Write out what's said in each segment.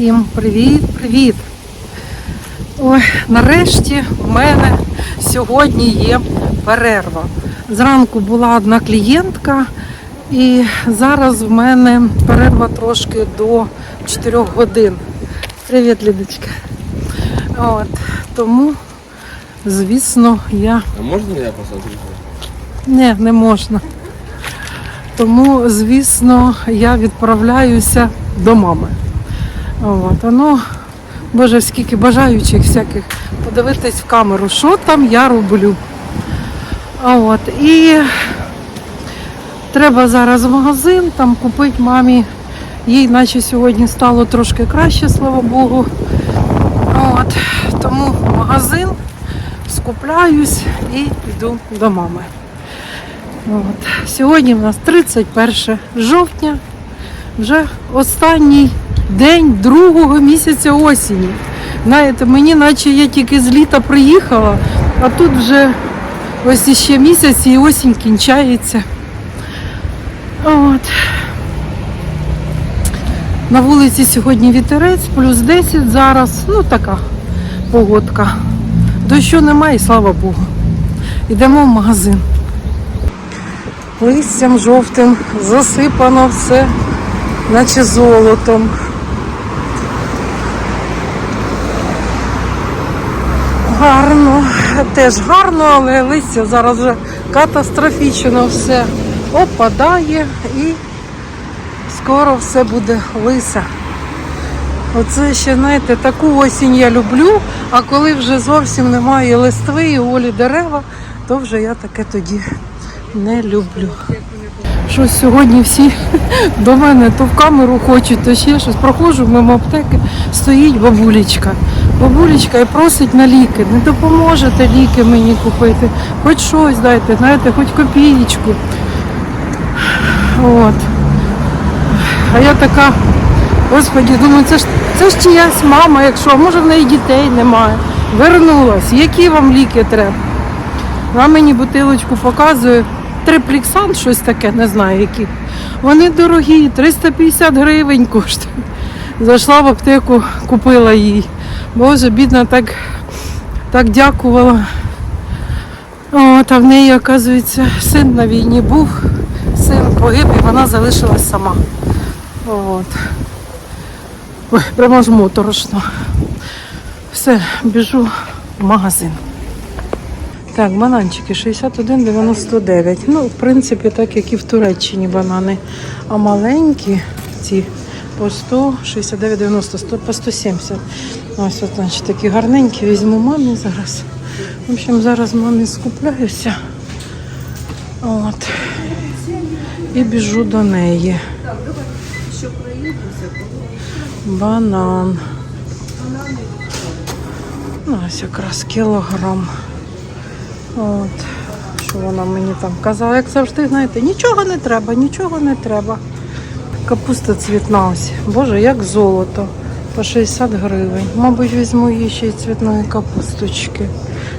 Всім привіт-привіт! Ой, нарешті в мене сьогодні є перерва. Зранку була одна клієнтка, і зараз в мене перерва трошки до 4 годин. Привіт, Лідочка. От, тому, звісно, я А можно я посмотрю? ні, не можна. Тому, звісно, я відправляюся до мами. От, а ну, боже, скільки бажаючих всяких подивитись в камеру, що там я роблю. От, і треба зараз в магазин, там купити мамі. Їй наче сьогодні стало трошки краще, слава Богу. От, тому в магазин скупляюсь і йду до мами. От. Сьогодні в нас 31 жовтня, вже останній день другого місяця осені. Знаєте, мені наче я тільки з літа приїхала, а тут вже ось іще місяць і осінь кінчається. От. На вулиці сьогодні вітерець, плюс 10 зараз. Ну така погодка. Дощу немає, слава Богу. Йдемо в магазин листям жовтим засипано все, наче золотом. Гарно, теж гарно, але листя зараз вже катастрофічно все опадає і скоро все буде лисе. Оце ще, знаєте, таку осінь я люблю, а коли вже зовсім немає листви і олі дерева, то вже я таке тоді не люблю. Щось сьогодні всі до мене то в камеру хочуть, то ще щось. Проходжу мимо аптеки, стоїть бабулечка. Бабулечка і просить на ліки. Не допоможете ліки мені купити. Хоч щось дайте, знаєте, хоч копієчку. От. А я така, господі, думаю, це ж це ж чиясь мама, якщо, може в неї дітей немає. Вернулась. Які вам ліки треба? Вона мені бутилочку показує. Трипліксан, щось таке, не знаю які. Вони дорогі, 350 гривень коштують. Зайшла в аптеку, купила її. Боже, бідна, так, так дякувала. От, а в неї, оказується, син на війні був, син погиб і вона залишилась сама. От. Ой, прямо ж моторошно. Все, біжу в магазин. Так, бананчики 61,99. Ну, в принципі, так як і в Туреччині банани. А маленькі ці по 169,90, 100, по 170. Ось от, значить, такі гарненькі. Візьму мамі зараз. В общем, зараз мамі скупляюся. От. І біжу до неї. Банан. Ось якраз кілограм. От, що вона мені там казала, як завжди, знаєте, нічого не треба, нічого не треба. Капуста цвітна ось. Боже, як золото. По 60 гривень. Мабуть, візьму її ще й цвітної капусточки.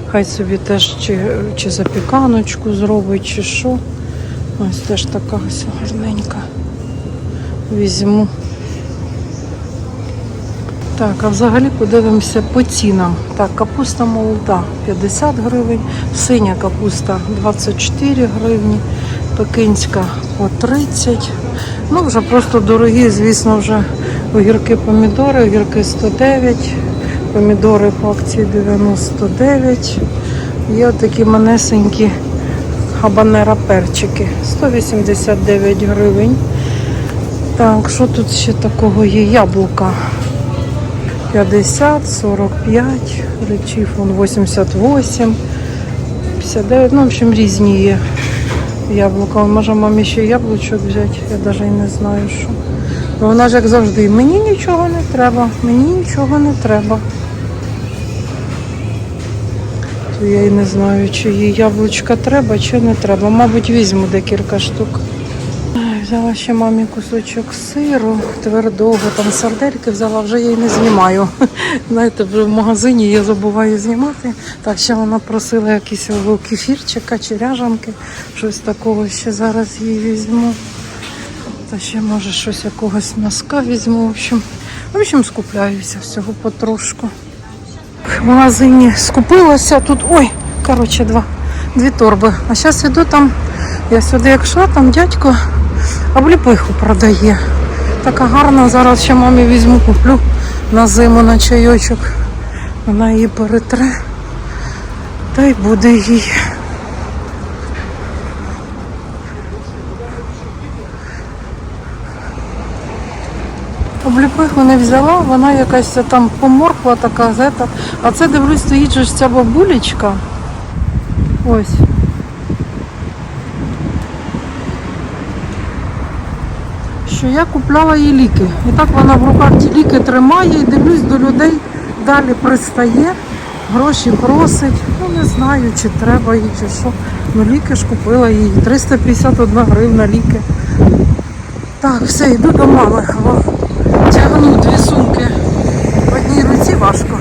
Хай собі теж чи, чи запіканочку зробить, чи що. Ось теж така ось гарненька. Візьму. Так, а взагалі подивимося по цінам. Так, капуста молода 50 гривень, синя капуста 24 гривні, пекинська по 30. Ну, вже просто дорогі, звісно, вже огірки помідори, огірки 109, помідори по акції 99. Є такі манесенькі хабанера перчики 189 гривень. Так, що тут ще такого є? Яблука 50, 45, речів он 88, 59, ну, в общем, різні є яблука. Може, мамі ще яблучок взяти, я навіть і не знаю, що. Бо вона ж як завжди, мені нічого не треба, мені нічого не треба. То я і не знаю, чи їй яблучка треба, чи не треба. Мабуть, візьму декілька штук. Взяла ще мамі кусочок сиру твердого, там сардельки взяла, вже я її не знімаю. Знаєте, вже в магазині я забуваю знімати. Так, ще вона просила якийсь кефірчика чи ряжанки, щось такого ще зараз їй візьму. Та ще може щось якогось носка візьму. В общем, В общем, скупляюся всього потрошку. В магазині скупилася тут. Ой, коротше, два, дві торби. А зараз іду там. Я сюди як йшла, там дядько обліпиху продає. Така гарна, зараз ще мамі візьму, куплю на зиму на чайочок. Вона її перетре. Та й буде їй. Обліпиху не взяла, вона якась там поморкла така, зета. а це дивлюсь, стоїть же ж ця бабулечка. Ось. Що я купляла їй ліки. І так вона в руках ті ліки тримає і дивлюсь до людей далі пристає, гроші просить. Ну не знаю, чи треба їй, чи що. Ну ліки ж купила їй. 351 гривна ліки. Так, все, йду до. Во. Тягну дві сумки. В одній руці важко.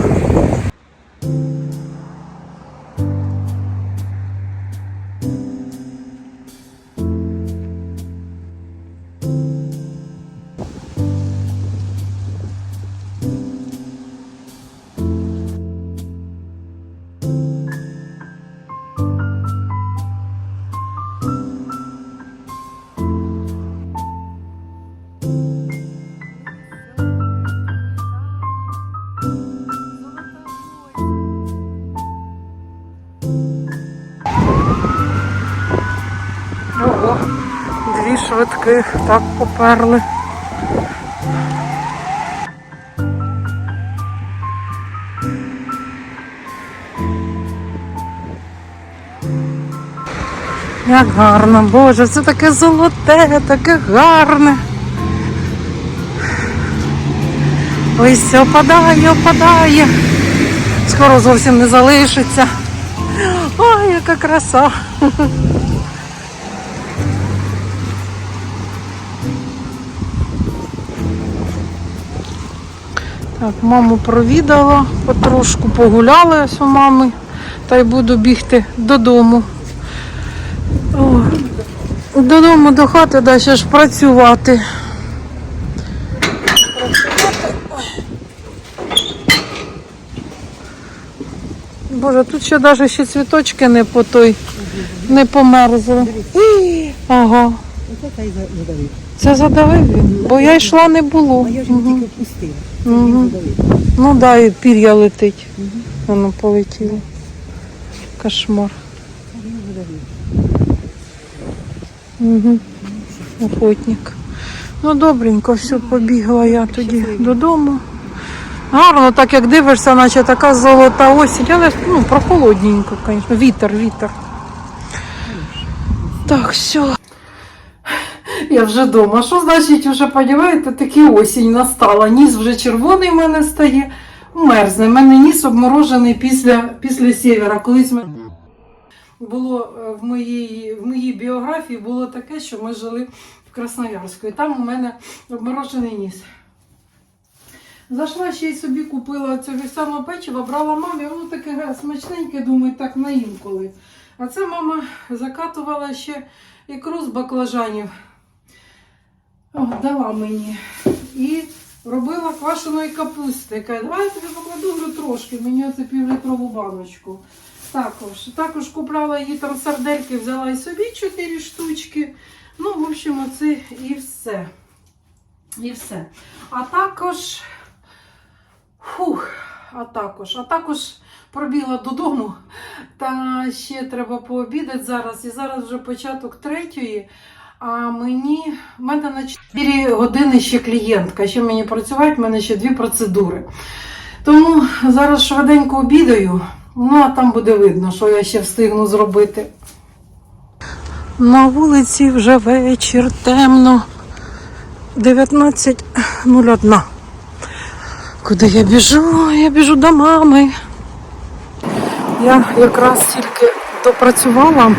Дві так поперли. Як гарно, Боже, це таке золоте, таке гарне. Ось все опадає, опадає. Скоро зовсім не залишиться. Ой, яка краса. Так, маму провідала, потрошку погуляли ось у мами, та й буду бігти додому. О, додому до хати далі ж працювати. Боже, тут ще навіть ще цвіточки не по той, не померзли. Ага. Задавив. Це задавив він, бо я йшла не було. А я його тільки впустила. Задавив. Ну да, і пір'я летить. Воно полетіло. Кошмар. Угу. Охотник. Ну добренько, все, побігла я тоді додому. Гарно, так як дивишся, наче така золота осінь, але ну, прохолодненько, звісно. Вітер, вітер. Так, все. Я вже вдома. Що значить, вже, розумієте, таки осінь настала. Ніс вже червоний в мене стає, мерзне. У мене ніс обморожений після, після сєвєра. Колись ми... було е, в моїй, в моїй біографії було таке, що ми жили в Красноярську. І там у мене обморожений ніс. Зайшла ще й собі купила цього самого печива, брала мамі, воно таке смачненьке, думаю, так на інколи. А це мама закатувала ще ікру з баклажанів. Дала мені. І робила квашеної капусти. Каже, давай я тобі покладу говорю, трошки, мені оце півлітрову баночку. Також. Також купляла її там сардельки, взяла і собі 4 штучки. Ну, в общем, оце і все. І все. А також. Фух, а також, а також пробігла додому. Та ще треба пообідати зараз. І зараз вже початок третьої. А мені в мене на 4 години ще клієнтка. Ще мені працювати, в мене ще дві процедури. Тому зараз швиденько обідаю. Ну, а там буде видно, що я ще встигну зробити. На вулиці вже вечір темно. 19.01. Куди я біжу? Я біжу до мами. Я якраз тільки допрацювала.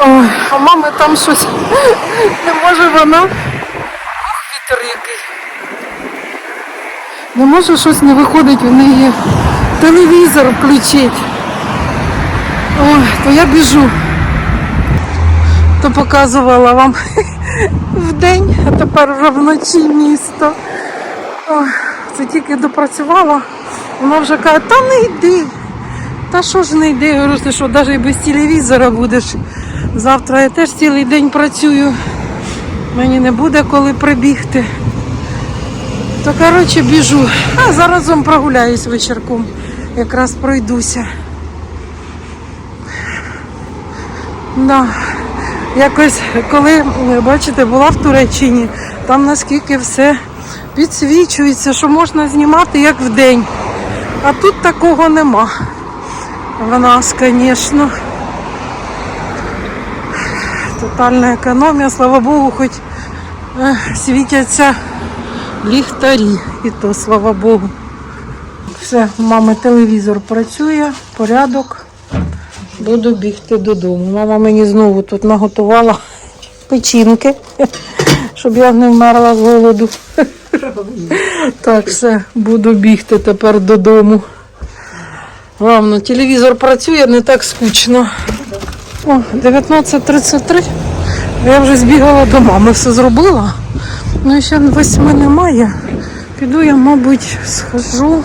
Ой, а мами там щось не може вона. Ох, вітер який. Не може щось не виходить в неї. Телевізор включить. Ой, то я біжу. То показувала вам вдень, а тепер вже вночі місто. Ой. Це тільки допрацювала, вона вже каже, та не йди. Та що ж не йди? Я говорю, ти що, навіть без телевізора будеш. Завтра я теж цілий день працюю. Мені не буде коли прибігти. То коротше біжу. А заразом прогуляюсь вечірком. Якраз пройдуся. Да. Якось, коли, бачите, була в Туреччині, там наскільки все підсвічується, що можна знімати як в день. А тут такого нема. В нас, звісно. Тотальна економія, слава Богу, хоч е, світяться ліхтарі. І то, слава Богу. Все, мами телевізор працює, порядок. Буду бігти додому. Мама мені знову тут наготувала печінки, щоб я не вмерла з голоду. Так, все, буду бігти тепер додому. Главное, телевізор працює, не так скучно. О, 19.33. Я вже збігала до мами, все зробила. Ну і ще восьми немає. Піду я, мабуть, схожу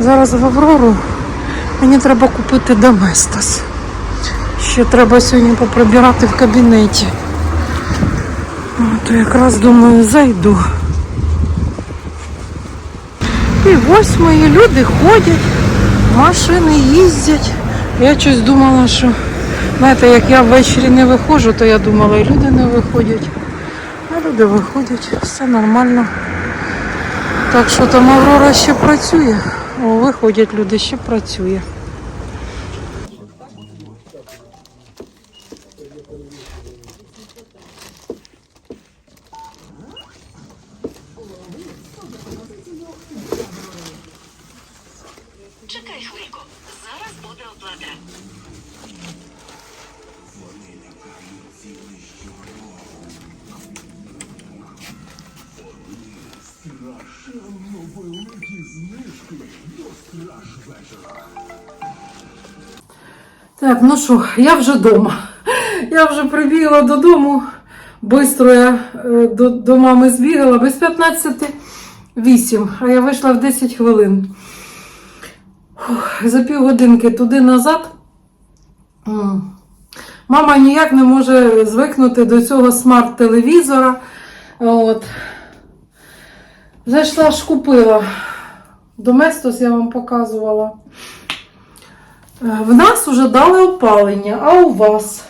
зараз в Аврору. Мені треба купити Доместос. Ще треба сьогодні поприбирати в кабінеті. То якраз думаю, зайду. І восьмої люди ходять, машини їздять. Я щось думала, що знаєте, як я ввечері не виходжу, то я думала, і люди не виходять. А люди виходять, все нормально. Так що там Аврора ще працює. О, виходять люди, ще працює. Так, ну що, я вже вдома. Я вже прибігла додому. Бистро я е, до, до мами збігала без 15 8, а я вийшла в 10 хвилин. Фух, за півгодинки туди-назад. Мама ніяк не може звикнути до цього смарт-телевізора. От. Зайшла ж купила. Доместос я вам показувала. Е, В нас вже дали опалення, а у вас?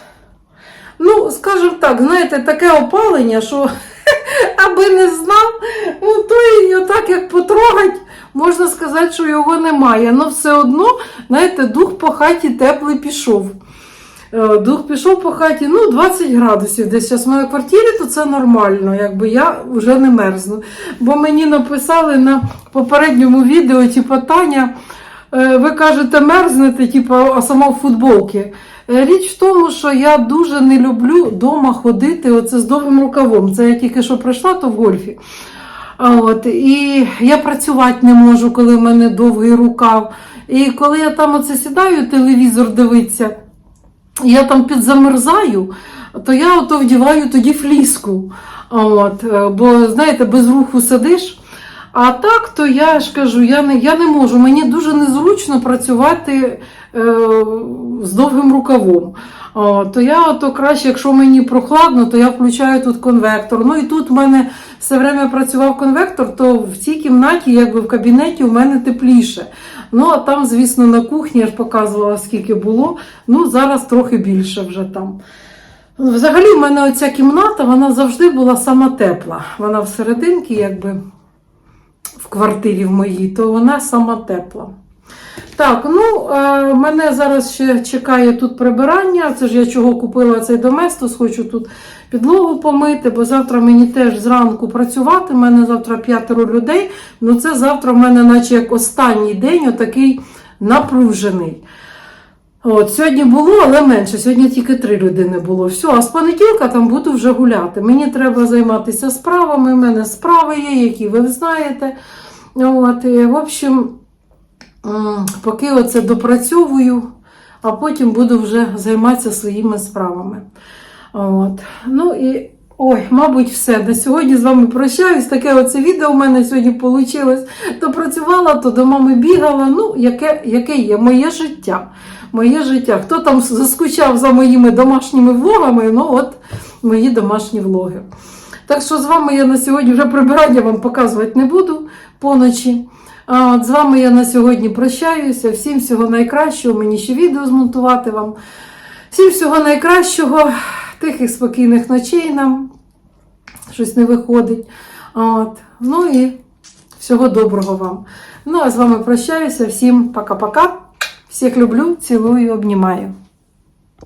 Ну, скажімо так, знаєте, таке опалення, що аби не знав, ну то і отак як потрогать, можна сказати, що його немає. Але все одно, знаєте, дух по хаті теплий пішов. Е, Дух пішов по хаті, ну 20 градусів десь зараз в моїй квартирі, то це нормально, якби я вже не мерзну. Бо мені написали на попередньому відео, типу, Таня, е, ви кажете, мерзнете, типу, а сама в футболці. Е, Річ в тому, що я дуже не люблю вдома ходити оце з довгим рукавом. Це я тільки що прийшла, то в гольфі. От, і я працювати не можу, коли в мене довгий рукав. І коли я там оце сідаю, телевізор дивиться, я там підзамерзаю, то я ото вдіваю тоді фліску. От, е, бо, знаєте, без руху сидиш. А так, то я ж кажу, я не, я не можу. Мені дуже незручно працювати е, з довгим рукавом. О, то я ото краще, якщо мені прохладно, то я включаю тут конвектор. Ну і тут в мене все время працював конвектор, то в цій кімнаті, якби в кабінеті, у мене тепліше. Ну, а там, звісно, на кухні я ж показувала, скільки було. Ну, зараз трохи більше вже там. Взагалі, в мене оця кімната, вона завжди була сама тепла. Вона всерединки, якби в квартирі в моїй, то вона сама тепла. Так, ну е, мене зараз ще чекає тут прибирання. Це ж я чого купила цей доместос, хочу тут підлогу помити, бо завтра мені теж зранку працювати. У мене завтра п'ятеро людей. Ну це завтра в мене, наче як останній день, отакий напружений. От, сьогодні було, але менше. Сьогодні тільки три людини було. Все, а з понеділка там буду вже гуляти. Мені треба займатися справами. У мене справи є, які ви знаєте. От, і, в общем, поки оце допрацьовую, а потім буду вже займатися своїми справами. От. Ну і Ой, мабуть, все. На сьогодні з вами прощаюсь. Таке оце відео у мене сьогодні вийшло. То працювала, то до мами бігала. Ну, яке, яке є моє життя. Моє життя. Хто там заскучав за моїми домашніми влогами, ну от мої домашні влоги. Так що з вами я на сьогодні вже прибирання вам показувати не буду поночі. От з вами я на сьогодні прощаюся. Всім всього найкращого. Мені ще відео змонтувати вам. Всім всього найкращого, тихих спокійних ночей нам. Щось не виходить. От. Ну і всього доброго вам. Ну а з вами прощаюся. Всім пока-пока. Всіх люблю, цілую, обнімаю.